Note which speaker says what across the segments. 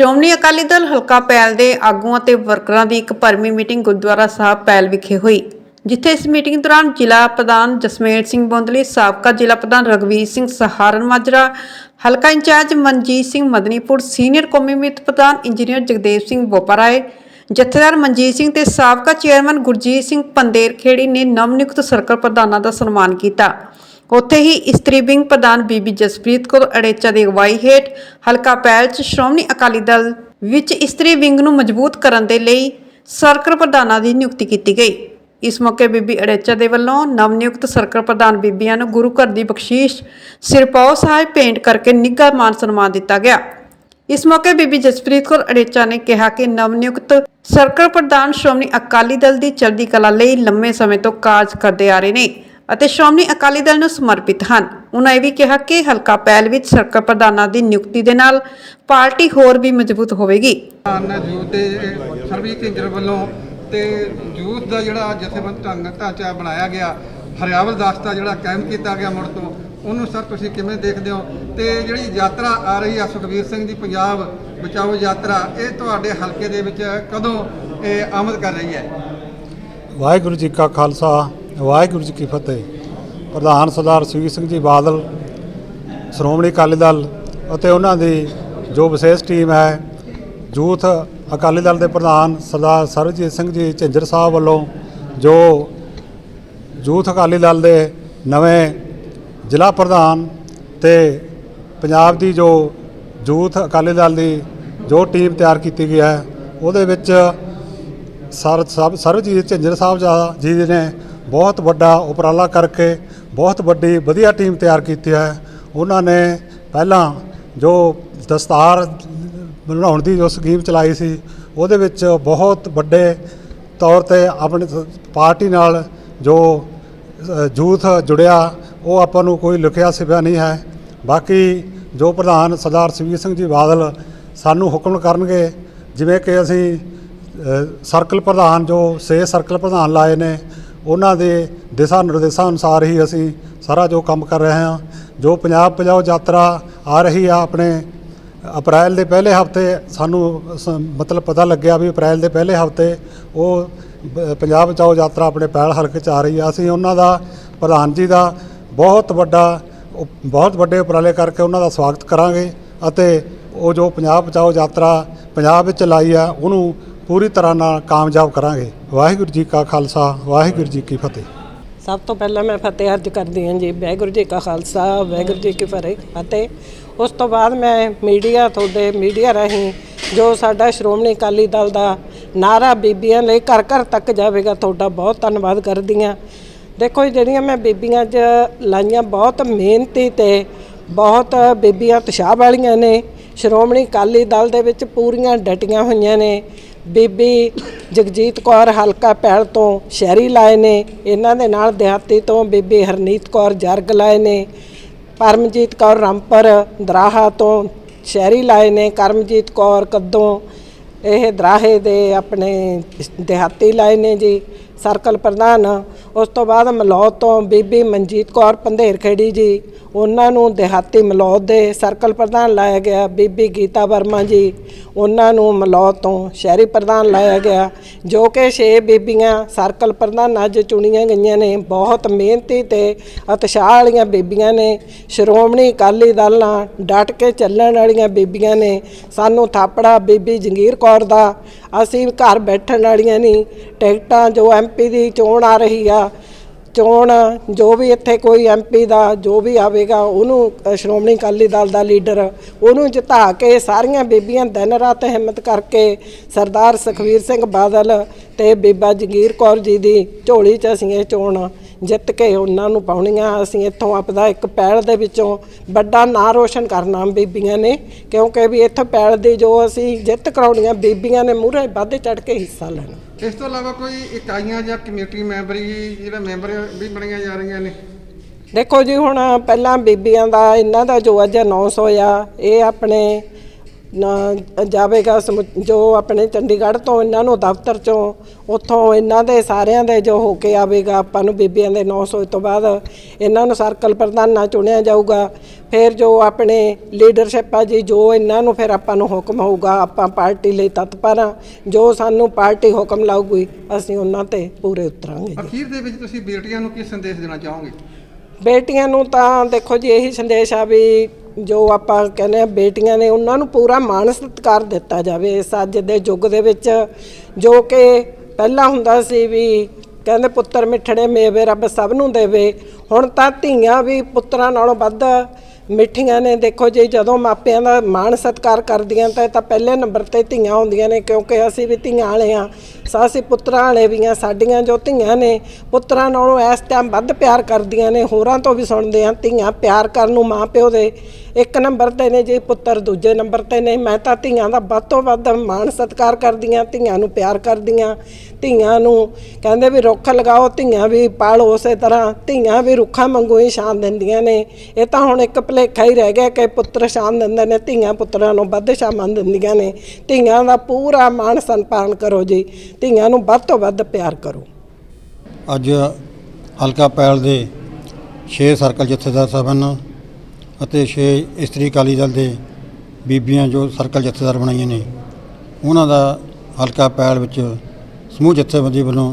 Speaker 1: ਸ਼੍ਰੋਮਣੀ ਅਕਾਲੀ ਦਲ ਹਲਕਾ ਪੈਲ ਦੇ ਆਗੂਆਂ ਤੇ ਵਰਕਰਾਂ ਦੀ ਇੱਕ ਭਰਮੀ ਮੀਟਿੰਗ ਗੁਰਦੁਆਰਾ ਸਾਹਿਬ ਪੈਲ ਵਿਖੇ ਹੋਈ, ਜਿੱਥੇ ਇਸ ਮੀਟਿੰਗ ਦੌਰਾਨ ਜ਼ਿਲ੍ਹਾ ਪ੍ਰਧਾਨ ਜਸਮੇਰ ਸਿੰਘ ਬੋਂਦਲੀ, ਸਾਬਕਾ ਜ਼ਿਲ੍ਹਾ ਪ੍ਰਧਾਨ ਰਗਵੀਰ ਸਿੰਘ ਸਹਾਰਨ ਮਾਜਰਾ, ਹਲਕਾ ਇੰਚਾਰਜ ਮਨਜੀਤ ਸਿੰਘ ਮਦਨੀਪੁਰ, ਸੀਨੀਅਰ ਕੌਮੀ ਮਿੱਤ ਪ੍ਰਧਾਨ ਇੰਜੀਨੀਅਰ ਜਗਦੇਵ ਸਿੰਘ ਬੋਪਰਾਏ, ਜਥੇਦਾਰ ਮਨਜੀਤ ਸਿੰਘ ਤੇ ਸਾਬਕਾ ਚੇਅਰਮੈਨ ਗੁਰਜੀਤ ਸਿੰਘ ਪੰਦੇਰ ਖੇੜੀ ਨੇ ਨਵਨਿਯੁਕਤ ਸਰਕਲ ਪ੍ਰਧਾਨਾਂ ਦਾ ਸਨਮਾਨ ਕੀਤਾ। ਉੱਥੇ ਹੀ ਇਸਤਰੀ ਵਿੰਗ ਪ੍ਰਧਾਨ ਬੀਬੀ ਜਸਪ੍ਰੀਤ ਕੌਰ ਅੜੇਚਾ ਦੀ ਅਗਵਾਈ ਹੇਠ ਹਲਕਾ ਪਹਿਲ ਚ ਸ਼੍ਰੋਮਣੀ ਅਕਾਲੀ ਦਲ ਵਿੱਚ ਇਸਤਰੀ ਵਿੰਗ ਨੂੰ ਮਜ਼ਬੂਤ ਕਰਨ ਦੇ ਲਈ ਸਰਕਲ ਪ੍ਰਧਾਨਾਂ ਦੀ ਨਿਯੁਕਤੀ ਕੀਤੀ ਗਈ। ਇਸ ਮੌਕੇ ਬੀਬੀ ਅੜੇਚਾ ਦੇ ਵੱਲੋਂ ਨਵ ਨਿਯੁਕਤ ਸਰਕਲ ਪ੍ਰਧਾਨ ਬੀਬੀਆਂ ਨੂੰ ਗੁਰੂ ਘਰ ਦੀ ਬਖਸ਼ੀਸ਼ ਸਿਰਪਾਉ ਸਾਹਿਬ ਭੇਂਟ ਕਰਕੇ ਨਿੱਘਾ ਮਾਨ ਸਨਮਾਨ ਦਿੱਤਾ ਗਿਆ। ਇਸ ਮੌਕੇ ਬੀਬੀ ਜਸਪ੍ਰੀਤ ਕੌਰ ਅੜੇਚਾ ਨੇ ਕਿਹਾ ਕਿ ਨਵ ਨਿਯੁਕਤ ਸਰਕਲ ਪ੍ਰਧਾਨ ਸ਼੍ਰੋਮਣੀ ਅਕਾਲੀ ਦਲ ਦੀ ਚੜ੍ਹਦੀ ਕਲਾ ਲਈ ਲੰਮੇ ਸਮੇਂ ਤੋਂ ਕਾਰਜ ਕਰਦੇ ਆ ਰਹੇ ਨੇ। ਅਤੇ ਸ਼੍ਰੋਮਣੀ ਅਕਾਲੀ ਦਲ ਨੂੰ ਸਮਰਪਿਤ ਹਨ। ਉਹਨਾਂ ਇਹ ਵੀ ਕਿਹਾ ਕਿ ਹਲਕਾ ਪੈਲ ਵਿੱਚ ਸਰਕਲ ਪ੍ਰਧਾਨਾਂ ਦੀ ਨਿਯੁਕਤੀ ਦੇ ਨਾਲ ਪਾਰਟੀ ਹੋਰ ਵੀ ਮਜ਼ਬੂਤ ਹੋਵੇਗੀ।
Speaker 2: ਨਾ ਯੂਥ ਦੇ ਸਰਵੀ ਕੇਂਦਰ ਵੱਲੋਂ ਤੇ ਯੂਥ ਦਾ ਜਿਹੜਾ ਜਥੇਬੰਦ ਢੰਗ ਢਾਂਚਾ ਬਣਾਇਆ ਗਿਆ ਹਰਿਆਵਲ ਦਾਸਤਾ ਜਿਹੜਾ ਕਾਇਮ ਕੀਤਾ ਗਿਆ ਮੁੜ ਤੋਂ ਉਹਨੂੰ ਸਰ ਤੁਸੀਂ ਕਿਵੇਂ ਦੇਖਦੇ ਹੋ? ਤੇ ਜਿਹੜੀ ਯਾਤਰਾ ਆ ਰਹੀ ਆ ਸੁਖਬੀਰ ਸਿੰਘ ਦੀ ਪੰਜਾਬ ਬਚਾਓ ਯਾਤਰਾ ਇਹ ਤੁਹਾਡੇ ਹਲਕੇ ਦੇ ਵਿੱਚ ਕਦੋਂ ਇਹ ਆਮਦ ਕਰ ਰਹੀ ਹੈ?
Speaker 3: ਵਾਹਿਗੁਰੂ ਜੀ ਕਾ ਖਾਲਸਾ ਵਾਹਿਗੁਰੂ ਜੀ ਕੀ ਫਤਿਹ। ਪ੍ਰਧਾਨ ਸਰਦਾਰ ਸੁਖਬੀਰ ਸਿੰਘ ਜੀ ਬਾਦਲ, ਸ਼੍ਰੋਮਣੀ ਅਕਾਲੀ ਦਲ ਅਤੇ ਉਹਨਾਂ ਦੀ ਜੋ ਵਿਸ਼ੇਸ਼ ਟੀਮ ਹੈ ਯੂਥ ਅਕਾਲੀ ਦਲ ਦੇ ਪ੍ਰਧਾਨ ਸਰਦਾਰ ਸਰਬਜੀਤ ਸਿੰਘ ਜੀ ਝਿੰਜਰ ਸਾਹਿਬ ਵੱਲੋਂ ਜੋ ਯੂਥ ਅਕਾਲੀ ਦਲ ਦੇ ਨਵੇਂ ਜ਼ਿਲ੍ਹਾ ਪ੍ਰਧਾਨ ਤੇ ਪੰਜਾਬ ਦੀ ਜੋ ਯੂਥ ਅਕਾਲੀ ਦਲ ਦੀ ਜੋ ਟੀਮ ਤਿਆਰ ਕੀਤੀ ਗਈ ਹੈ, ਉਹਦੇ ਵਿੱਚ ਸਰ ਸਰਬਜੀਤ ਝਿੰਜਰ ਸਾਹਿਬ ਜੀ ਨੇ ਬਹੁਤ ਵੱਡਾ ਉਪਰਾਲਾ ਕਰਕੇ ਬਹੁਤ ਵੱਡੀ ਵਧੀਆ ਟੀਮ ਤਿਆਰ ਕੀਤੀ ਹੈ। ਉਹਨਾਂ ਨੇ ਪਹਿਲਾਂ ਜੋ ਦਸਤਾਰ ਬਣਾਉਣ ਦੀ ਜੋ ਸਕੀਮ ਚਲਾਈ ਸੀ ਉਹਦੇ ਵਿੱਚ ਬਹੁਤ ਵੱਡੇ ਤੌਰ ਤੇ ਆਪਣੇ ਪਾਰਟੀ ਨਾਲ ਜੋ ਅ, ਯੂਥ ਜੁੜਿਆ ਉਹ ਆਪਾਂ ਨੂੰ ਕੋਈ ਲਿਖਿਆ ਸਿਵਿਆ ਨਹੀਂ ਹੈ। ਬਾਕੀ ਜੋ ਪ੍ਰਧਾਨ ਸਰਦਾਰ ਸੁਖਬੀਰ ਸਿੰਘ ਜੀ ਬਾਦਲ ਸਾਨੂੰ ਹੁਕਮ ਕਰਨਗੇ ਜਿਵੇਂ ਕਿ ਅਸੀਂ ਸਰਕਲ ਪ੍ਰਧਾਨ ਜੋ ਛੇ ਸਰਕਲ ਪ੍ਰਧਾਨ ਲਾਏ ਨੇ ਉਹਨਾਂ ਦੇ ਦਿਸ਼ਾ ਨਿਰਦੇਸ਼ਾਂ ਅਨੁਸਾਰ ਹੀ ਅਸੀਂ ਸਾਰਾ ਜੋ ਕੰਮ ਕਰ ਰਹੇ ਹਾਂ, ਜੋ ਪੰਜਾਬ ਪਜਾਓ ਯਾਤਰਾ ਆ ਰਹੀ ਆ ਆਪਣੇ ਅਪ੍ਰੈਲ ਦੇ ਪਹਿਲੇ ਹਫ਼ਤੇ ਸਾਨੂੰ ਸ- ਮਤਲਬ ਪਤਾ ਲੱਗਿਆ ਵੀ ਅਪ੍ਰੈਲ ਦੇ ਪਹਿਲੇ ਹਫ਼ਤੇ ਉਹ ਬ- ਪੰਜਾਬ ਬਚਾਓ ਯਾਤਰਾ ਆਪਣੇ ਪੈਲ ਹਲਕੇ ਚ ਆ ਰਹੀ ਆ। ਅਸੀਂ ਉਹਨਾਂ ਦਾ ਪ੍ਰਧਾਨ ਜੀ ਦਾ ਬਹੁਤ ਵੱਡਾ ਉਪ- ਬਹੁਤ ਵੱਡੇ ਉਪਰਾਲੇ ਕਰਕੇ ਉਹਨਾਂ ਦਾ ਸਵਾਗਤ ਕਰਾਂਗੇ ਅਤੇ ਉਹ ਜੋ ਪੰਜਾਬ ਬਚਾਓ ਯਾਤਰਾ ਪੰਜਾਬ ਵਿੱਚ ਲਾਈ ਆ, ਉਹਨੂੰ ਪੂਰੀ ਤਰ੍ਹਾਂ ਨਾਲ ਕਾਮਯਾਬ ਕਰਾਂਗੇ। ਵਾਹਿਗੁਰੂ ਜੀ ਕਾ ਖਾਲਸਾ, ਵਾਹਿਗੁਰੂ ਜੀ ਕੀ ਫਤਿਹ।
Speaker 4: ਸਭ ਤੋਂ ਪਹਿਲਾਂ ਮੈਂ ਫਤਿਹ ਅਰਜ ਕਰਦੀ ਹਾਂ ਜੀ, ਵਾਹਿਗੁਰੂ ਜੀ ਕਾ ਖਾਲਸਾ, ਵਾਹਿਗੁਰੂ ਜੀ ਕੀ ਫਤਿਹ। ਫਤਿਹ ਉਸ ਤੋਂ ਬਾਅਦ ਮੈਂ ਮੀਡੀਆ ਤੁਹਾਡੇ ਮੀਡੀਆ ਰਾਹੀਂ ਜੋ ਸਾਡਾ ਸ਼੍ਰੋਮਣੀ ਅਕਾਲੀ ਦਲ ਦਾ ਨਾਰਾ ਬੀਬੀਆਂ ਲਈ ਘਰ ਘਰ ਤੱਕ ਜਾਵੇਗਾ, ਤੁਹਾਡਾ ਬਹੁਤ ਧੰਨਵਾਦ ਕਰਦੀ ਹਾਂ। ਦੇਖੋ ਜਿਹੜੀਆਂ ਮੈਂ ਬੀਬੀਆਂ 'ਚ ਲਾਈਆਂ, ਬਹੁਤ ਮਿਹਨਤੀ ਤੇ ਬਹੁਤ ਬੀਬੀਆਂ ਉਤਸ਼ਾਹ ਵਾਲੀਆਂ ਨੇ। ਸ਼੍ਰੋਮਣੀ ਅਕਾਲੀ ਦਲ ਦੇ ਵਿੱਚ ਪੂਰੀਆਂ ਡਟੀਆਂ ਹੋਈਆਂ ਨੇ। ਬੀਬੀ ਜਗਜੀਤ ਕੌਰ ਹਲਕਾ ਪਹਿਲ ਤੋਂ ਸ਼ਹਿਰੀ ਲਾਏ ਨੇ। ਇਹਨਾਂ ਦੇ ਨਾਲ ਦਿਹਾਤੀ ਤੋਂ ਬੀਬੀ ਹਰਨੀਤ ਕੌਰ ਜਰਗ ਲਾਏ ਨੇ। ਪਰਮਜੀਤ ਕੌਰ ਰਾਮਪਰ ਦਰਾਹਾ ਤੋਂ ਸ਼ਹਿਰੀ ਲਾਏ ਨੇ। ਕਰਮਜੀਤ ਕੌਰ ਕੱਦੋਂ, ਇਹ ਦਰਾਹੇ ਦੇ ਆਪਣੇ ਦਿਹਾਤੀ ਲਾਏ ਨੇ ਜੀ। ਸਰਕਲ ਪ੍ਰਧਾਨ। ਉਸ ਤੋਂ ਬਾਅਦ ਮਲੌਦ ਤੋਂ ਬੀਬੀ ਮਨਜੀਤ ਕੌਰ ਪੰਧੇਰ ਖੇੜੀ ਜੀ, ਉਹਨਾਂ ਨੂੰ ਦਿਹਾਤੀ ਮਲੌਦ ਦੇ ਸਰਕਲ ਪ੍ਰਧਾਨ ਲਾਇਆ ਗਿਆ ਬੀਬੀ ਗੀਤਾ ਵਰਮਾ ਜੀ। ਉਹਨਾਂ ਨੂੰ ਮਲੌਦ ਤੋਂ ਸ਼ਹਿਰੀ ਪ੍ਰਧਾਨ ਲਾਇਆ ਗਿਆ, ਜੋ ਕਿ ਛੇ ਬੀਬੀਆਂ ਸਰਕਲ ਪ੍ਰਧਾਨ ਅੱਜ ਚੁਣੀਆਂ ਗਈਆਂ ਨੇ। ਬਹੁਤ ਮਿਹਨਤੀ ਤੇ ਉਤਸ਼ਾਹ ਵਾਲੀਆਂ ਬੀਬੀਆਂ ਨੇ। ਸ਼੍ਰੋਮਣੀ ਅਕਾਲੀ ਦਲ ਨਾਲ ਡਟ ਕੇ ਚੱਲਣ ਵਾਲੀਆਂ ਬੀਬੀਆਂ ਨੇ। ਸਾਨੂੰ ਥਾਪੜਾ ਬੀਬੀ ਜੰਗੀਰ ਕੌਰ ਦਾ। ਅਸੀਂ ਘਰ ਬੈਠਣ ਵਾਲੀਆਂ ਨਹੀਂ। ਟਿਕਟਾਂ ਜੋ ਐਮਪੀ ਦੀ ਚੋਣ ਆ ਰਹੀ ਆ ਚੋਣ ਜੋ ਵੀ ਇੱਥੇ ਕੋਈ ਐਮਪੀ ਦਾ ਜੋ ਵੀ ਆਵੇਗਾ ਉਹਨੂੰ ਅ, ਸ਼੍ਰੋਮਣੀ ਅਕਾਲੀ ਦਲ ਦਾ ਲੀਡਰ ਉਹਨੂੰ ਜਿਤਾ ਕੇ ਸਾਰੀਆਂ ਬੀਬੀਆਂ ਦਿਨ ਰਾਤ ਹਿੰਮਤ ਕਰਕੇ ਸਰਦਾਰ ਸੁਖਵੀਰ ਸਿੰਘ ਬਾਦਲ ਤੇ ਬੀਬਾ ਜਗੀਰ ਕੌਰ ਜੀ ਦੀ ਝੋਲੀ 'ਚ ਅਸੀਂ ਇਹ ਚੋਣ ਜਿੱਤ ਕੇ ਉਹਨਾਂ ਨੂੰ ਪਾਉਣੀਆਂ। ਅਸੀਂ ਇੱਥੋਂ ਆਪਦਾ ਇੱਕ ਪੈਲ ਦੇ ਵਿੱਚੋਂ ਵੱਡਾ ਨਾਂ ਰੋਸ਼ਨ ਕਰਨਾ ਬੀਬੀਆਂ ਨੇ ਕਿਉਂਕਿ ਵੀ ਇੱਥੋਂ ਪੈਲ ਦੀ ਜੋ ਅਸੀਂ ਜਿੱਤ ਕਰਾਉਣੀਆਂ ਬੀਬੀਆਂ ਨੇ ਮੂਹਰੇ ਵੱਧ ਚੜ ਕੇ ਹਿੱਸਾ ਲੈਣਾ।
Speaker 2: ਇਸ ਤੋਂ ਇਲਾਵਾ ਕੋਈ ਇਕਾਈਆਂ ਜਾਂ ਕਮੇਟੀ ਮੈਂਬਰੀ ਜਿਹੜਾ ਮੈਂਬਰ ਵੀ ਬਣੀਆਂ ਜਾ ਰਹੀਆਂ ਨੇ?
Speaker 4: ਦੇਖੋ ਜੀ, ਹੁਣ ਪਹਿਲਾਂ ਬੀਬੀਆਂ ਦਾ, ਇਹਨਾਂ ਦਾ ਜੋ ਅੱਜ ਅਨਾਉਂਸ ਹੋਇਆ ਇਹ ਆਪਣੇ ਨਾ ਜਾਵੇਗਾ ਸਮੁ- ਜੋ ਆਪਣੇ ਚੰਡੀਗੜ੍ਹ ਤੋਂ ਇਹਨਾਂ ਨੂੰ ਦਫ਼ਤਰ ਚੋਂ ਉੱਥੋਂ ਇਹਨਾਂ ਦੇ ਸਾਰਿਆਂ ਦੇ ਜੋ ਹੋ ਕੇ ਆਵੇਗਾ ਆਪਾਂ ਨੂੰ ਬੀਬੀਆਂ ਦੇ 900 ਤੋਂ ਬਾਅਦ ਇਹਨਾਂ ਨੂੰ ਸਰਕਲ ਪ੍ਰਧਾਨਾ ਚੁਣਿਆ ਜਾਊਗਾ। ਫਿਰ ਜੋ ਆਪਣੇ ਲੀਡਰਸ਼ਿਪ ਆ ਜੀ ਜੋ ਇਹਨਾਂ ਨੂੰ ਫਿਰ ਆਪਾਂ ਨੂੰ ਹੁਕਮ ਹੋਊਗਾ ਆਪਾਂ ਪਾਰਟੀ ਲਈ ਤਤਪਰ ਹਾਂ ਜੋ ਸਾਨੂੰ ਪਾਰਟੀ ਹੁਕਮ ਲਾਊਗੀ ਅਸੀਂ ਉਹਨਾਂ ਤੇ ਪੂਰੇ ਉਤਰਾਂਗੇ
Speaker 2: ਅਖੀਰ ਦੇ ਵਿੱਚ ਤੁਸੀਂ ਬੇਟੀਆਂ ਨੂੰ ਕੀ ਸੰਦੇਸ਼ ਦੇਣਾ ਚਾਹੋਗੇ?
Speaker 4: ਬੇਟੀਆਂ ਨੂੰ ਤਾਂ ਦੇਖੋ ਜੀ ਇਹੀ ਸੰਦੇਸ਼ ਆ ਵੀ ਜੋ ਆਪਾਂ ਕਹਿੰਦੇ ਆ ਬੇਟੀਆਂ ਨੇ ਉਹਨਾਂ ਨੂੰ ਪੂਰਾ ਮਾਣ ਸਤਿਕਾਰ ਦਿੱਤਾ ਜਾਵੇ ਇਸ ਅੱਜ ਦੇ ਯੁੱਗ ਦੇ ਵਿੱਚ, ਜੋ ਕਿ ਪਹਿਲਾਂ ਹੁੰਦਾ ਸੀ ਵੀ ਕਹਿੰਦੇ ਪੁੱਤਰ ਮਿੱਠੜੇ ਮੇਵੇ ਰੱਬ ਸਭ ਨੂੰ ਦੇਵੇ, ਹੁਣ ਤਾਂ ਧੀਆਂ ਵੀ ਪੁੱਤਰਾਂ ਨਾਲੋਂ ਵੱਧ ਮਿੱਠੀਆਂ ਨੇ। ਦੇਖੋ ਜੀ, ਜਦੋਂ ਮਾਪਿਆਂ ਦਾ ਮਾਣ ਸਤਿਕਾਰ ਕਰਦੀਆਂ ਤਾਂ ਤਾਂ ਪਹਿਲੇ ਨੰਬਰ ਤੇ ਧੀਆਂ ਹੁੰਦੀਆਂ ਨੇ, ਕਿਉਂਕਿ ਅਸੀਂ ਵੀ ਧੀਆਂ ਵਾਲੇ ਆ ਅਸੀਂ ਪੁੱਤਰਾਂ ਵਾਲੇ ਵੀ ਆ, ਸਾਡੀਆਂ ਜੋ ਧੀਆਂ ਨੇ, ਪੁੱਤਰਾਂ ਨਾਲੋਂ ਇਸ ਟਾਈਮ ਵੱਧ ਪਿਆਰ ਕਰਦੀਆਂ ਨੇ, ਹੋਰਾਂ ਤੋਂ ਵੀ ਸੁਣਦੇ ਆ, ਧੀਆਂ ਪਿਆਰ ਕਰਨ ਨੂੰ ਮਾਂ ਪਿਓ ਦੇ ਇੱਕ ਨੰਬਰ ਤੇ ਨੇ ਜੀ, ਪੁੱਤਰ ਦੂਜੇ ਨੰਬਰ ਤੇ ਨੇ, ਮੈਂ ਤਾਂ ਧੀਆਂ ਦਾ ਵੱਧ ਤੋਂ ਵੱਧ ਮਾਣ ਸਤਿਕਾਰ ਕਰਦੀਆਂ ਧੀਆਂ ਨੂੰ ਪਿਆਰ ਕਰਦੀਆਂ ਧੀਆਂ ਨੂੰ ਕਹਿੰਦੇ ਵੀ ਰੁੱਖ ਲਗਾਓ, ਧੀਆਂ ਵੀ ਪਾਲੋ ਉਸੇ ਤਰ੍ਹਾਂ, ਧੀਆਂ ਵੀ ਰੁੱਖਾਂ ਵਾਂਗੂ ਹੀ ਸ਼ਾਨ ਦਿੰਦੀਆਂ ਨੇ, ਇਹ ਤਾਂ ਹੁਣ ਇੱਕ ਭੁਲੇਖਾ ਹੀ ਰਹਿ ਗਿਆ ਕਿ ਪੁੱਤਰ ਸ਼ਾਨ ਦਿੰਦੇ ਨੇ, ਧੀਆਂ ਪੁੱਤਰਾਂ ਨੂੰ ਵੱਧ ਸ਼ਾਮਾਂ ਦਿੰਦੀਆਂ ਨੇ, ਧੀਆਂ ਦਾ ਪੂਰਾ ਮਾਣ ਸੰਪਾਨ ਕਰੋ ਜੀ। ਧੀਆਂ ਨੂੰ ਵੱਧ ਤੋਂ ਵੱਧ ਪਿਆਰ ਕਰੋ।
Speaker 5: ਅੱਜ ਹਲਕਾ ਪੈਲ ਦੇ 6 ਸਰਕਲ ਜਥੇਦਾਰ ਸਾਹਿਬਾਨ ਅਤੇ 6 ਇਸਤਰੀ ਅਕਾਲੀ ਦਲ ਦੇ ਬੀਬੀਆਂ ਜੋ ਸਰਕਲ ਜਥੇਦਾਰ ਬਣਾਈਆਂ ਨੇ। ਉਹਨਾਂ ਦਾ ਹਲਕਾ ਪੈਲ ਵਿੱਚ ਸਮੂਹ ਜਥੇਬੰਦੀ ਵੱਲੋਂ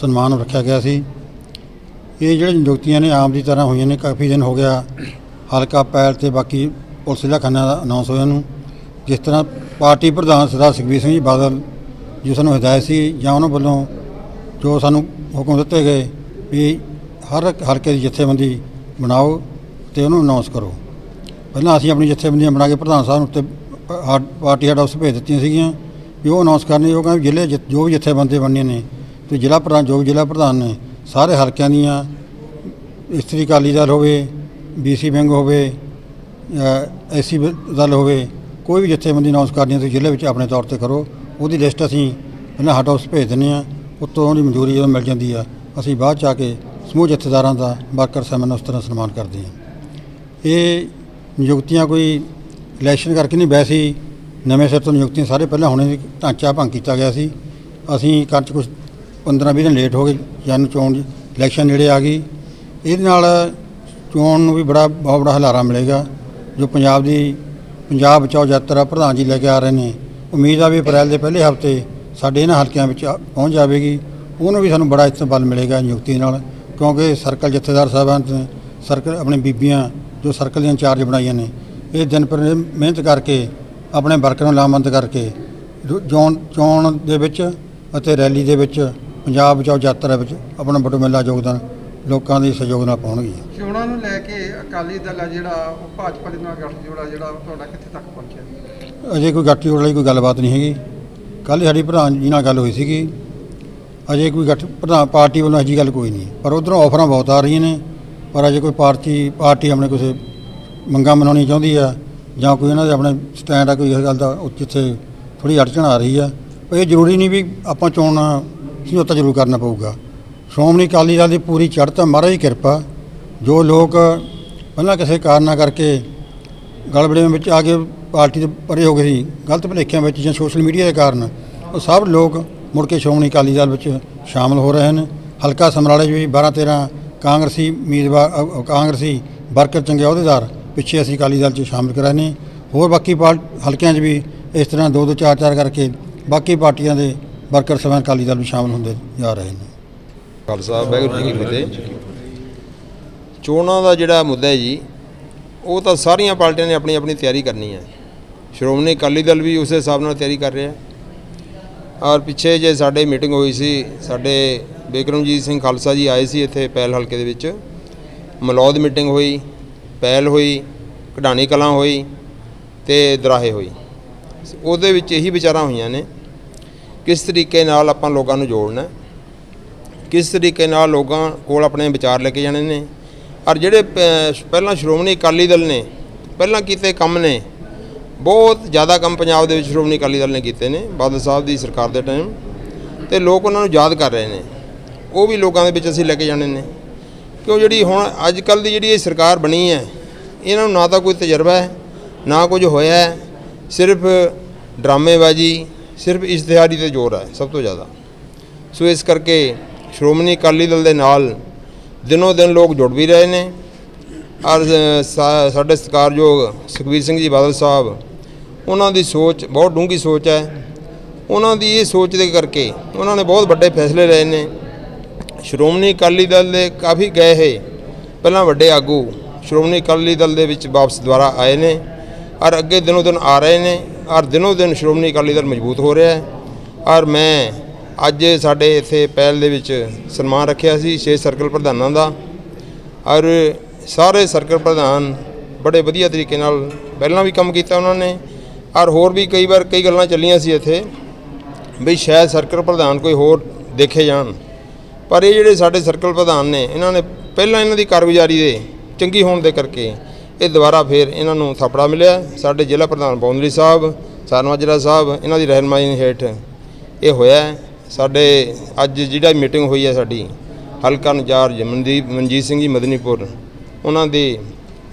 Speaker 5: ਸਨਮਾਨ ਰੱਖਿਆ ਗਿਆ ਸੀ। ਇਹ ਜਿਹੜੇ ਨਿਯੁਕਤੀਆਂ ਨੇ ਆਮ ਦੀ ਤਰ੍ਹਾਂ ਹੋਈਆਂ ਨੇ, ਕਾਫੀ ਦਿਨ ਹੋ ਗਿਆ ਹਲਕਾ ਪੈਲ ਤੇ ਬਾਕੀ ਪੁਲਿਸ ਜ਼ਿਲ੍ਹਾ ਖੰਨਾ ਦਾ ਅਨਾਉਂਸ ਹੋਇਆ ਨੂੰ। ਜਿਸ ਤਰ੍ਹਾਂ ਪਾਰਟੀ ਪ੍ਰਧਾਨ ਸਰਦਾਰ ਸੁਖਬੀਰ ਸਿੰਘ ਜੀ ਬਾਦਲ ਜੋ ਸਾਨੂੰ ਹਦਾਇਤ ਸੀ ਜਾਂ ਉਹਨਾਂ ਵੱਲੋਂ ਜੋ ਸਾਨੂੰ ਹੁਕਮ ਦਿੱਤੇ ਗਏ ਵੀ ਹਰ ਹਲਕੇ ਦੀ ਜਥੇਬੰਦੀ ਬਣਾਓ ਤੇ ਉਹਨੂੰ ਅਨਾਉਂਸ ਕਰੋ। ਪਹਿਲਾਂ ਅਸੀਂ ਆਪਣੀ ਜਥੇਬੰਦੀਆਂ ਬਣਾ ਕੇ ਪ੍ਰਧਾਨ ਸਾਹਿਬ ਨੂੰ ਤੇ ਪਾਰਟੀ ਹੈਡ ਆਫਿਸ ਭੇਜ ਦਿੱਤੀਆਂ ਸੀਗੀਆਂ ਵੀ ਉਹ ਅਨਾਉਂਸ ਕਰਨੀ ਉਹ ਕਹਿੰਦੇ ਜ਼ਿਲ੍ਹੇ ਜਥ- ਜੋ ਵੀ ਜਥੇਬੰਦੀਆਂ ਬਣਨੀਆਂ ਨੇ ਤੇ ਜ਼ਿਲ੍ਹਾ ਪ੍ਰਧਾਨ, ਜੋ ਵੀ ਜ਼ਿਲ੍ਹਾ ਪ੍ਰਧਾਨ ਨੇ, ਸਾਰੇ ਹਲਕਿਆਂ ਦੀਆਂ ਇਸਤਰੀ ਅਕਾਲੀ ਦਲ ਹੋਵੇ ਬੀਸੀ ਵਿੰਗ ਹੋਵੇ ਐਸੀ ਦਲ ਹੋਵੇ, ਕੋਈ ਵੀ ਜਥੇਬੰਦੀ ਅਨਾਉਂਸ ਕਰਨੀ ਹੈ, ਤੁਸੀਂ ਜ਼ਿਲ੍ਹੇ ਵਿੱਚ ਆਪਣੇ ਤੌਰ ਤੇ ਕਰੋ। ਉਹਦੀ ਲਿਸਟ ਅਸੀਂ ਪਹਿਲਾਂ ਹੈਡ ਆਫਿਸ ਭੇਜ ਦਿੰਦੇ ਹਾਂ। ਉੱਤੋਂ ਉਹਦੀ ਮਨਜ਼ੂਰੀ ਜਦੋਂ ਮਿਲ ਜਾਂਦੀ ਆ, ਅਸੀਂ ਬਾਅਦ ਚ ਆ ਕੇ ਸਮੂਹ ਜਥੇਦਾਰਾਂ ਦਾ, ਵਰਕਰ ਸੈਮਨ ਉਸ ਤਰ੍ਹਾਂ ਸਨਮਾਨ ਕਰਦੇ ਹਾਂ। ਇਹ ਨਿਯੁਕਤੀਆਂ ਕੋਈ ਇਲੈਕਸ਼ਨ ਕਰਕੇ ਨਹੀਂ ਵੈਸੇ ਹੀ ਨਵੇਂ ਸਿਰ ਤੋਂ ਨਿਯੁਕਤੀਆਂ ਸਾਰੇ ਪਹਿਲਾਂ ਹੋਣੇ ਢਾਂਚਾ ਭੰਗ ਕੀਤਾ ਗਿਆ ਸੀ। ਅਸੀਂ ਕਰ ਚ ਕੁਝ 15 20 ਦਿਨ ਲੇਟ ਹੋ ਗਏ ਜਨ ਚੋਣ ਦੀ ਇਲੈਕਸ਼ਨ ਨੇੜੇ ਆ ਗਈ। ਇਹਦੇ ਨਾਲ ਚੋਣ ਨੂੰ ਵੀ ਬੜਾ, ਬਹੁਤ ਬੜਾ ਹਲਾਰਾ ਮਿਲੇਗਾ, ਜੋ ਪੰਜਾਬ ਦੀ ਪੰਜਾਬ ਬਚਾਓ ਯਾਤਰਾ ਪ੍ਰਧਾਨ ਜੀ ਲੈ ਕੇ ਆ ਰਹੇ ਨੇ। ਉਮੀਦ ਆ ਵੀ ਅਪ੍ਰੈਲ ਦੇ ਪਹਿਲੇ ਹਫ਼ਤੇ ਸਾਡੇ ਇਹਨਾਂ ਹਲਕਿਆਂ ਵਿੱਚ ਆ- ਪਹੁੰਚ ਜਾਵੇਗੀ। ਉਹਨੂੰ ਵੀ ਸਾਨੂੰ ਬੜਾ ਇਸਤੇਮਾਲ ਮਿਲੇਗਾ ਨਿਯੁਕਤੀ ਨਾਲ, ਕਿਉਂਕਿ ਸਰਕਲ ਜਥੇਦਾਰ ਸਾਹਿਬਾਨ ਤੇ ਸਰਕਲ ਆਪਣੇ ਬੀਬੀਆਂ ਜੋ ਸਰਕਲ ਦੀਆਂ ਇੰਚਾਰਜ ਬਣਾਈਆਂ ਨੇ, ਇਹ ਦਿਨ ਪਰ ਦਿਨ ਮਿਹਨਤ ਕਰਕੇ, ਆਪਣੇ ਵਰਕਰਾਂ ਨੂੰ ਲਾਮਬੰਦ ਕਰਕੇ, ਜੋ- ਚੋਣ ਚੋਣ ਦੇ ਵਿੱਚ ਅਤੇ ਰੈਲੀ ਦੇ ਵਿੱਚ, ਪੰਜਾਬ ਬਚਾਓ ਯਾਤਰਾ ਵਿੱਚ ਆਪਣਾ ਵੱਡਮੁੱਲਾ ਯੋਗਦਾਨ ਲੋਕਾਂ ਦੇ ਸਹਿਯੋਗ ਨਾਲ ਪਾਉਣਗੇ।
Speaker 2: ਚੋਣਾਂ ਨੂੰ ਲੈ ਕੇ ਅਕਾਲੀ ਦਲ ਆ ਜਿਹੜਾ, ਉਹ ਭਾਜਪਾ ਦੇ ਨਾਲ ਗੱਠਜੋੜਾ ਜਿਹੜਾ ਉਹ ਤੁਹਾਡਾ ਕਿੱਥੇ ਤੱਕ ਪਹੁੰਚਿਆ?
Speaker 5: ਅਜੇ ਕੋਈ ਗੱਠ ਵਾਲੀ ਕੋਈ ਗੱਲਬਾਤ ਨਹੀਂ ਹੈਗੀ। ਕੱਲ੍ਹ ਸਾਡੀ ਪ੍ਰਧਾਨ ਜੀ ਨਾਲ ਗੱਲ ਹੋਈ ਸੀਗੀ। ਅਜੇ ਕੋਈ ਗੱਠ, ਪ੍ਰਧਾਨ ਪਾਰਟੀ ਵੱਲੋਂ ਅਜਿਹੀ ਗੱਲ ਕੋਈ ਨਹੀਂ। ਪਰ ਉਧਰੋਂ ਆਫਰਾਂ ਬਹੁਤ ਆ ਰਹੀਆਂ ਨੇ। ਪਰ ਅਜੇ ਕੋਈ ਪਾਰਟੀ ਪਾਰਟੀ ਆਪਣੇ ਕਿਸੇ ਮੰਗਾਂ ਮਨਾਉਣੀ ਚਾਹੁੰਦੀ ਆ ਜਾਂ ਕੋਈ ਇਹਨਾਂ ਦੇ ਆਪਣੇ ਸਟੈਂਡ ਆ ਕੋਈ ਇਸ ਗੱਲ ਦਾ ਉਹ ਜਿੱਥੇ ਥੋੜੀ ਅੜਚਣ ਆ ਰਹੀ ਆ। ਪਰ ਇਹ ਜ਼ਰੂਰੀ ਨਹੀਂ ਵੀ ਆਪਾਂ ਚੋਣ ਸਮਝੌਤਾ ਜ਼ਰੂਰ ਕਰਨਾ ਪਊਗਾ। ਸ਼੍ਰੋਮਣੀ ਅਕਾਲੀ ਦਲ ਦੀ ਪੂਰੀ ਚੜ੍ਹਤ ਮਹਾਰਾਜ ਦੀ ਕਿਰਪਾ। ਜੋ ਲੋਕ ਪਹਿਲਾਂ ਕਿਸੇ ਕਾਰਨਾਂ ਕਰਕੇ ਗੜਬੜੇ ਵਿੱਚ ਆ ਕੇ ਪਾਰਟੀ ਦੇ ਪਰੇ ਹੋ ਗਏ ਸੀ ਗਲਤ ਭੁਲੇਖਿਆਂ ਵਿੱਚ ਜਾਂ ਸੋਸ਼ਲ ਮੀਡੀਆ ਦੇ ਕਾਰਨ ਉਹ ਸਭ ਲੋਕ ਮੁੜ ਕੇ ਸ਼੍ਰੋਮਣੀ ਅਕਾਲੀ ਦਲ ਵਿੱਚ ਸ਼ਾਮਲ ਹੋ ਰਹੇ ਹਨ। ਹਲਕਾ ਸਮਰਾਲੇ 'ਚ ਵੀ 12 13 ਕਾਂਗਰਸੀ ਉਮੀਦਵਾਰ ਅ, ਅ, ਕਾਂਗਰਸੀ ਵਰਕਰ ਚੰਗੇ ਅਹੁਦੇਦਾਰ ਪਿੱਛੇ ਅਸੀਂ ਅਕਾਲੀ ਦਲ 'ਚ ਸ਼ਾਮਲ ਕਰਾਏ ਨੇ। ਹੋਰ ਬਾਕੀ ਪਾਰ ਹਲਕਿਆਂ 'ਚ ਵੀ ਇਸ ਤਰ੍ਹਾਂ ਦੋ ਦੋ ਚਾਰ ਚਾਰ ਕਰਕੇ ਬਾਕੀ ਪਾਰਟੀਆਂ ਦੇ ਵਰਕਰ ਸਭਾ ਅਕਾਲੀ ਦਲ ਵਿੱਚ ਸ਼ਾਮਲ ਹੁੰਦੇ ਜਾ ਰਹੇ ਨੇ।
Speaker 6: ਖਾਲਸਾ ਵਾਹਿਗੁਰੂ ਜੀ ਕੀ ਫਤਿਹ। ਚੋਣਾਂ ਦਾ ਜਿਹੜਾ ਮੁੱਦਾ ਹੈ ਜੀ ਉਹ ਤਾਂ ਸਾਰੀਆਂ ਪਾਰਟੀਆਂ ਨੇ ਆਪਣੀ ਆਪਣੀ ਤਿਆਰੀ ਕਰਨੀ ਹੈ। ਸ਼੍ਰੋਮਣੀ ਅਕਾਲੀ ਦਲ ਵੀ ਉਸੇ ਹਿਸਾਬ ਨਾਲ ਤਿਆਰੀ ਕਰ ਰਿਹਾ ਔਰ ਪਿੱਛੇ ਜੇ ਸਾਡੇ ਮੀਟਿੰਗ ਹੋਈ ਸੀ, ਸਾਡੇ ਬਿਕਰਮਜੀਤ ਸਿੰਘ ਖਾਲਸਾ ਜੀ ਆਏ ਸੀ ਇੱਥੇ ਪੈਲ ਹਲਕੇ ਦੇ ਵਿੱਚ। ਮਲੌਦ ਮੀਟਿੰਗ ਹੋਈ, ਪੈਲ ਹੋਈ, ਕਢਾਣੀ ਕਲਾਂ ਹੋਈ ਤੇ ਦਰਾਹੇ ਹੋਈ। ਉਹਦੇ ਵਿੱਚ ਇਹੀ ਵਿਚਾਰਾਂ ਹੋਈਆਂ ਨੇ, ਕਿਸ ਤਰੀਕੇ ਨਾਲ ਆਪਾਂ ਲੋਕਾਂ ਨੂੰ ਜੋੜਨਾ ਕਿਸ ਤਰੀਕੇ ਨਾਲ ਲੋਕਾਂ ਕੋਲ ਆਪਣੇ ਵਿਚਾਰ ਲੈ ਕੇ ਜਾਣੇ ਨੇ ਔਰ ਜਿਹੜੇ ਪਹਿਲਾਂ ਸ਼੍ਰੋਮਣੀ ਅਕਾਲੀ ਦਲ ਨੇ, ਪਹਿਲਾਂ ਕੀਤੇ ਕੰਮ ਨੇ, ਬਹੁਤ ਜ਼ਿਆਦਾ ਕੰਮ ਪੰਜਾਬ ਦੇ ਵਿੱਚ ਸ਼੍ਰੋਮਣੀ ਅਕਾਲੀ ਦਲ ਨੇ ਕੀਤੇ ਨੇ, ਬਾਦਲ ਸਾਹਿਬ ਦੀ ਸਰਕਾਰ ਦੇ ਟਾਈਮ ਤੇ ਲੋਕ ਉਹਨਾਂ ਨੂੰ ਯਾਦ ਕਰ ਰਹੇ ਨੇ। ਉਹ ਵੀ ਲੋਕਾਂ ਦੇ ਵਿੱਚ ਅਸੀਂ ਲੈ ਕੇ ਜਾਣੇ ਨੇ। ਕਿਉਂ ਜਿਹੜੀ ਹੁਣ ਅੱਜ ਕੱਲ ਦੀ ਜਿਹੜੀ ਇਹ ਸਰਕਾਰ ਬਣੀ ਹੈ, ਇਹਨਾਂ ਨੂੰ ਨਾ ਤਾਂ ਕੋਈ ਤਜਰਬਾ ਹੈ, ਨਾ ਕੁਝ ਹੋਇਆ ਹੈ, ਸਿਰਫ ਡਰਾਮੇਬਾਜ਼ੀ, ਸਿਰਫ ਇਸ਼ਤਿਹਾਰੀ ਤੇ ਜ਼ੋਰ ਹੈ, ਸਭ ਤੋਂ ਜ਼ਿਆਦਾ। ਸੋ ਇਸ ਕਰਕੇ ਸ਼੍ਰੋਮਣੀ ਅਕਾਲੀ ਦਲ ਦੇ ਨਾਲ ਦਿਨੋ ਦਿਨ ਲੋਕ ਜੁੜ ਵੀ ਰਹੇ ਨੇ। ਔਰ ਸਾ- ਸਾਡੇ ਸਤਿਕਾਰਯੋਗ ਸੁਖਬੀਰ ਸਿੰਘ ਜੀ ਬਾਦਲ ਸਾਹਿਬ, ਉਹਨਾਂ ਦੀ ਸੋਚ, ਬਹੁਤ ਡੂੰਘੀ ਸੋਚ ਹੈ। ਉਹਨਾਂ ਦੀ ਇਹ ਸੋਚ ਦੇ ਕਰਕੇ ਉਹਨਾਂ ਨੇ ਬਹੁਤ ਵੱਡੇ ਫੈਸਲੇ ਲਏ ਨੇ। ਸ਼੍ਰੋਮਣੀ ਅਕਾਲੀ ਦਲ ਦੇ ਕਾਫੀ ਗਏ ਹੈ। ਪਹਿਲਾਂ ਵੱਡੇ ਆਗੂ ਸ਼੍ਰੋਮਣੀ ਅਕਾਲੀ ਦਲ ਦੇ ਵਿੱਚ ਵਾਪਸ ਦੁਆਰਾ ਆਏ ਨੇ। ਔਰ ਅੱਗੇ ਦਿਨੋ ਦਿਨ ਆ ਰਹੇ ਨੇ। ਔਰ ਦਿਨੋ ਦਿਨ ਸ਼੍ਰੋਮਣੀ ਅਕਾਲੀ ਦਲ ਮਜ਼ਬੂਤ ਹੋ ਰਿਹਾ ਹੈ। ਔਰ ਮੈਂ ਅੱਜ ਸਾਡੇ ਇੱਥੇ ਪਹਿਲ ਦੇ ਵਿੱਚ ਸਨਮਾਨ ਰੱਖਿਆ ਸੀ ਛੇ ਸਰਕਲ ਪ੍ਰਧਾਨਾਂ ਦਾ ਔਰ ਸਾਰੇ ਸਰਕਲ ਪ੍ਰਧਾਨ ਬੜੇ ਵਧੀਆ ਤਰੀਕੇ ਨਾਲ ਪਹਿਲਾਂ ਵੀ ਕੰਮ ਕੀਤਾ ਉਹਨਾਂ ਨੇ ਔਰ ਹੋਰ ਵੀ ਕਈ ਵਾਰ ਕਈ ਗੱਲਾਂ ਚੱਲੀਆਂ ਸੀ ਇੱਥੇ ਵੀ ਸ਼ਾਇਦ ਸਰਕਲ ਪ੍ਰਧਾਨ ਕੋਈ ਹੋਰ ਦੇਖੇ ਜਾਣ। ਪਰ ਇਹ ਜਿਹੜੇ ਸਾਡੇ ਸਰਕਲ ਪ੍ਰਧਾਨ ਨੇ, ਇਹਨਾਂ ਨੇ ਪਹਿਲਾਂ ਇਹਨਾਂ ਦੀ ਕਾਰਗੁਜ਼ਾਰੀ ਦੇ ਚੰਗੀ ਹੋਣ ਦੇ ਕਰਕੇ ਇਹ ਦੁਬਾਰਾ ਫੇਰ ਇਹਨਾਂ ਨੂੰ ਥਾਪੜਾ ਮਿਲਿਆ। ਸਾਡੇ ਜ਼ਿਲ੍ਹਾ ਪ੍ਰਧਾਨ ਬੌਂਦਲੀ ਸਾਹਿਬ ਸਰਮਾਜਰਾ ਸਾਹਿਬ, ਇਹਨਾਂ ਦੀ ਰਹਿਨਮਾਈ ਹੇਠ ਇਹ ਹੋਇਆ ਸਾਡੇ ਅੱਜ ਜਿਹੜਾ ਮੀਟਿੰਗ ਹੋਈ ਹੈ ਸਾਡੀ, ਹਲਕਾ ਇੰਚਾਰਜ ਮਨਦੀਪ, ਮਨਜੀਤ ਸਿੰਘ ਜੀ ਮਦਨੀਪੁਰ, ਉਹਨਾਂ ਦੇ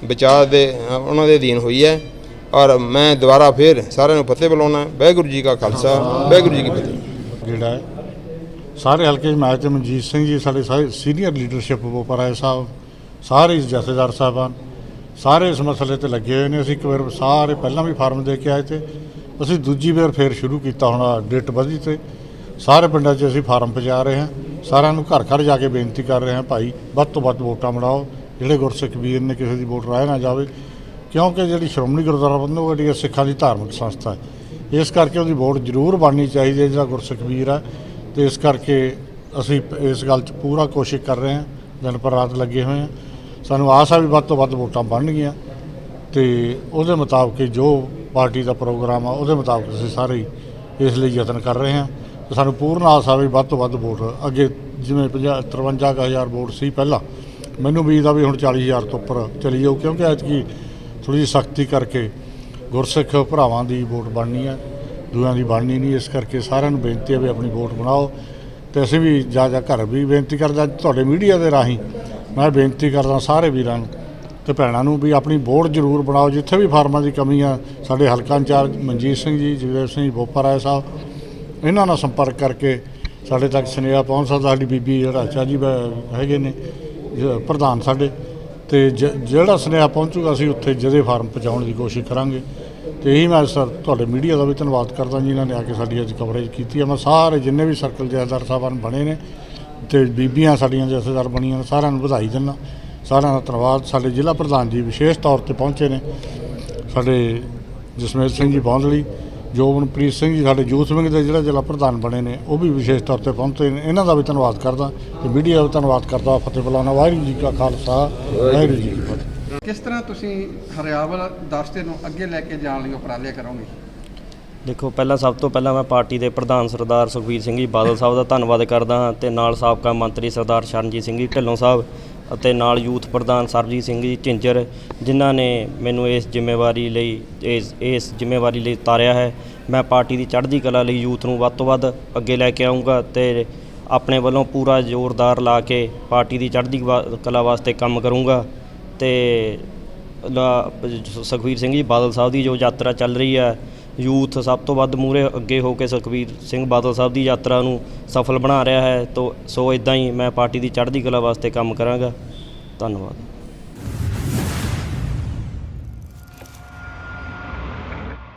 Speaker 6: ਵਿਚਾਰ ਦੇ, ਉਹਨਾਂ ਦੇ ਅਧੀਨ ਹੋਈ ਹੈ। ਔਰ ਮੈਂ ਦੁਬਾਰਾ ਫਿਰ ਸਾਰਿਆਂ ਨੂੰ ਫਤਿਹ ਬੁਲਾਉਣਾ ਵਾਹਿਗੁਰੂ ਜੀ ਕਾ ਖਾਲਸਾ, ਵਾਹਿਗੁਰੂ ਜੀ ਕੀ ਫਤਿਹ।
Speaker 7: ਜਿਹੜਾ ਹੈ, ਸਾਰੇ ਹਲਕੇ 'ਚ ਮੈਂ ਤੇ ਮਨਜੀਤ ਸਿੰਘ ਜੀ ਸਾਡੇ ਸਾਰੇ ਸੀਨੀਅਰ ਲੀਡਰਸ਼ਿਪ ਬੋਪਰਾਏ ਸਾਹਿਬ, ਸਾਰੇ ਜਥੇਦਾਰ ਸਾਹਿਬਾਨ, ਸਾਰੇ ਇਸ ਮਸਲੇ ਤੇ ਲੱਗੇ ਹੋਏ ਨੇ। ਅਸੀਂ ਇੱਕ ਵਾਰ ਸਾਰੇ ਪਹਿਲਾਂ ਵੀ ਫਾਰਮ ਦੇ ਕੇ ਆਏ ਤੇ ਅਸੀਂ ਦੂਜੀ ਵਾਰ ਫੇਰ ਸ਼ੁਰੂ ਕੀਤਾ ਹੁਣ, ਡੇਟ ਵਧੀ ਤੇ। ਸਾਰੇ ਪਿੰਡਾਂ 'ਚ ਅਸੀਂ ਫਾਰਮ ਪਹੁੰਚਾ ਰਹੇ ਹਾਂ। ਸਾਰਿਆਂ ਨੂੰ ਘਰ ਘਰ ਜਾ ਕੇ ਬੇਨਤੀ ਕਰ ਰਹੇ ਹਾਂ, ਭਾਈ, ਵੱਧ ਤੋਂ ਵੱਧ ਵੋਟਾਂ ਬਣਾਓ। ਜਿਹੜੇ ਗੁਰਸਿੱਖ ਵੀਰ ਨੇ ਕਿਸੇ ਦੀ ਵੋਟ ਰਾਹ ਨਾ ਜਾਵੇ, ਕਿਉਂਕਿ ਜਿਹੜੀ ਸ਼੍ਰੋਮਣੀ ਗੁਰਦੁਆਰਾ ਪ੍ਰਬੰਧਕ ਜਿਹੜੀ ਹੈ, ਸਿੱਖਾਂ ਦੀ ਧਾਰਮਿਕ ਸੰਸਥਾ ਹੈ। ਇਸ ਕਰਕੇ ਉਹਦੀ ਵੋਟ ਜ਼ਰੂਰ ਬਣਨੀ ਚਾਹੀਦੀ ਹੈ, ਜਿਹੜਾ ਗੁਰਸਿੱਖ ਵੀਰ ਹੈ। ਤੇ ਇਸ ਕਰਕੇ ਅਸੀਂ ਇਸ ਗੱਲ 'ਚ ਪੂਰਾ ਕੋਸ਼ਿਸ਼ ਕਰ ਰਹੇ ਹਾਂ, ਦਿਨ ਪਰ ਰਾਤ ਲੱਗੇ ਹੋਏ ਹਾਂ। ਸਾਨੂੰ ਆਸ ਆ ਵੀ ਵੱਧ ਤੋਂ ਵੱਧ ਵੋਟਾਂ ਬਣਨਗੀਆਂ। ਤੇ ਉਹਦੇ ਮੁਤਾਬਕ ਜੋ ਪਾਰਟੀ ਦਾ ਪ੍ਰੋਗਰਾਮ ਆ, ਉਹਦੇ ਮੁਤਾਬਕ ਅਸੀਂ ਸਾਰੇ ਹੀ ਇਸ ਲਈ ਯਤਨ ਕਰ ਰਹੇ ਹਾਂ। ਤੇ ਸਾਨੂੰ ਪੂਰਨ ਆਸ ਆ ਵੀ ਵੱਧ ਤੋਂ ਵੱਧ ਵੋਟ। ਅੱਗੇ ਜਿਵੇਂ 50 53000 ਵੋਟ ਸੀ ਪਹਿਲਾਂ, ਮੈਨੂੰ ਉਮੀਦ ਆ ਵੀ ਹੁਣ 40000 ਤੋਂ ਉੱਪਰ ਚਲੀ ਜਾਊ, ਕਿਉਂਕਿ ਐਤਕੀ ਥੋੜੀ ਜਿਹੀ ਸਖਤੀ ਕਰਕੇ ਗੁਰਸਿੱਖ ਭਰਾਵਾਂ ਦੀ ਵੋਟ ਬਣਨੀ ਹੈ ਦੂਆਂ ਦੀ ਬਣਨੀ ਨਹੀਂ, ਇਸ ਕਰਕੇ ਸਾਰਿਆਂ ਨੂੰ ਬੇਨਤੀ ਹੈ ਵੀ ਆਪਣੀ ਵੋਟ ਬਣਾਓ। ਤੇ ਅਸੀਂ ਵੀ ਜਾ ਜਾ ਘਰ ਵੀ ਬੇਨਤੀ ਕਰਦਾ, ਤੁਹਾਡੇ ਮੀਡੀਆ ਦੇ ਰਾਹੀਂ ਮੈਂ ਬੇਨਤੀ ਕਰਦਾ ਸਾਰੇ ਵੀਰਾਂ ਨੂੰ ਤੇ ਭੈਣਾਂ ਨੂੰ ਵੀ ਆਪਣੀ ਵੋਟ ਜ਼ਰੂਰ ਬਣਾਓ, ਜਿੱਥੇ ਵੀ ਫਾਰਮਾਂ ਦੀ ਕਮੀ ਆ, ਸਾਡੇ ਹਲਕਾ ਇੰਚਾਰਜ ਮਨਜੀਤ ਸਿੰਘ ਜੀ, ਜਗਦੇਵ ਸਿੰਘ ਜੀ ਬੋਪਰਾਏ ਸਾਹਿਬ ਇਹਨਾਂ ਨਾਲ ਸੰਪਰਕ ਕਰਕੇ ਸਾਡੇ ਤੱਕ ਸੁਨੇਹਾ ਪਹੁੰਚ ਸਕਦਾ। ਸਾਡੀ ਬੀਬੀ ਰਾਚਾ ਜੀ ਹੈਗੇ ਨੇ ਪ੍ਰਧਾਨ ਸਾਡੇ। ਤੇ ਜ- ਜਿਹੜਾ ਸੁਨੇਹਾ ਪਹੁੰਚੂਗਾ, ਅਸੀਂ ਉੱਥੇ ਜਦੇ ਫਾਰਮ ਪਹੁੰਚਾਉਣ ਦੀ ਕੋਸ਼ਿਸ਼ ਕਰਾਂਗੇ। ਤੇ ਇਹੀ ਮੈਂ ਸਰ ਤੁਹਾਡੇ ਮੀਡੀਆ ਦਾ ਵੀ ਧੰਨਵਾਦ ਕਰਦਾ ਜਿਨ੍ਹਾਂ ਨੇ ਆ ਕੇ ਸਾਡੀ ਅੱਜ ਕਵਰੇਜ ਕੀਤੀ ਹੈ। ਮੈਂ ਸਾਰੇ ਜਿੰਨੇ ਵੀ ਸਰਕਲ ਜਥੇਦਾਰ ਸਾਹਿਬਾਨ ਬਣੇ ਨੇ ਤੇ ਬੀਬੀਆਂ ਸਾਡੀਆਂ ਜਥੇਦਾਰ ਬਣੀਆਂ ਨੇ, ਸਾਰਿਆਂ ਨੂੰ ਵਧਾਈ ਦਿੰਦਾ। ਸਾਰਿਆਂ ਦਾ ਧੰਨਵਾਦ। ਸਾਡੇ ਜ਼ਿਲ੍ਹਾ ਪ੍ਰਧਾਨ ਜੀ ਵਿਸ਼ੇਸ਼ ਤੌਰ ਤੇ ਪਹੁੰਚੇ ਨੇ। ਸਾਡੇ ਜਸਮੇਲ ਸਿੰਘ ਜੀ ਬੌਂਦਲੀ ਜੋਬਨਪ੍ਰੀਤ ਸਿੰਘ ਜੀ ਸਾਡੇ ਯੂਥ ਵਿੰਗ ਦੇ ਜਿਹੜਾ ਜ਼ਿਲ੍ਹਾ ਪ੍ਰਧਾਨ ਬਣੇ ਨੇ ਉਹ ਵੀ ਵਿਸ਼ੇਸ਼ ਤੌਰ ਤੇ ਪਹੁੰਚੇ ਨੇ। ਇਹਨਾਂ ਦਾ ਵੀ ਧੰਨਵਾਦ ਕਰਦਾ ਤੇ ਮੀਡੀਆ ਦਾ ਧੰਨਵਾਦ ਕਰਦਾ। ਫਤਿਹ ਬੁਲਾਣਾ ਵਾਹਿਗੁਰੂ ਜੀ ਕਾ ਖਾਲਸਾ ਵਾਹਿਗੁਰੂ ਜੀ ਕੀ ਫਤਿਹ।
Speaker 2: ਕਿਸ ਤਰ੍ਹਾਂ ਤੁਸੀਂ ਹਰਿਆਵਲ ਦਸਤੇ ਨੂੰ ਅੱਗੇ ਲੈ ਕੇ ਜਾਣ ਲਈ ਉਪਰਾਲੇ ਕਰੋਗੇ?
Speaker 8: ਦੇਖੋ ਪਹਿਲਾਂ ਸਭ ਤੋਂ ਪਹਿਲਾਂ ਮੈਂ ਪਾਰਟੀ ਦੇ ਪ੍ਰਧਾਨ ਸਰਦਾਰ ਸੁਖਬੀਰ ਸਿੰਘ ਜੀ ਬਾਦਲ ਸਾਹਿਬ ਦਾ ਧੰਨਵਾਦ ਕਰਦਾ ਹਾਂ ਤੇ ਨਾਲ ਸਾਬਕਾ ਮੰਤਰੀ ਸਰਦਾਰ ਸ਼ਰਨਜੀਤ ਸਿੰਘ ਜੀ ਢਿੱਲੋਂ ਸਾਹਿਬ ਅਤੇ ਨਾਲ ਯੂਥ ਪ੍ਰਧਾਨ ਸਰਬਜੀਤ ਸਿੰਘ ਜੀ ਝਿੰਜਰ, ਜਿਨ੍ਹਾਂ ਨੇ ਮੈਨੂੰ ਇਸ ਜ਼ਿੰਮੇਵਾਰੀ ਲਈ, ਇਸ ਇਸ ਜ਼ਿੰਮੇਵਾਰੀ ਲਈ ਉਤਾਰਿਆ ਹੈ। ਮੈਂ ਪਾਰਟੀ ਦੀ ਚੜ੍ਹਦੀ ਕਲਾ ਲਈ ਯੂਥ ਨੂੰ ਵੱਧ ਤੋਂ ਵੱਧ ਅੱਗੇ ਲੈ ਕੇ ਆਉਂਗਾ ਤੇ ਆਪਣੇ ਵੱਲੋਂ ਪੂਰਾ ਜ਼ੋਰਦਾਰ ਲਾ ਕੇ ਪਾਰਟੀ ਦੀ ਚੜ੍ਹਦੀ ਵਾ- ਕਲਾ ਵਾਸਤੇ ਕੰਮ ਕਰੂੰਗਾ। ਤੇ ਲਾ- ਸੁਖਬੀਰ ਸਿੰਘ ਜੀ ਬਾਦਲ ਸਾਹਿਬ ਦੀ ਜੋ ਯਾਤਰਾ ਚੱਲ ਰਹੀ ਹੈ ਯੂਥ ਸਭ ਤੋਂ ਵੱਧ ਮੂਹਰੇ ਅੱਗੇ ਹੋ ਕੇ ਸੁਖਬੀਰ ਸਿੰਘ ਬਾਦਲ ਸਾਹਿਬ ਦੀ ਯਾਤਰਾ ਨੂੰ ਸਫਲ ਬਣਾ ਰਿਹਾ ਹੈ, ਤੋ ਸੋ ਇਦਾਂ ਹੀ ਮੈਂ ਪਾਰਟੀ ਦੀ ਚੜ੍ਹਦੀ ਕਲਾ ਵਾਸਤੇ ਕੰਮ ਕਰਾਂਗਾ। ਧੰਨਵਾਦ।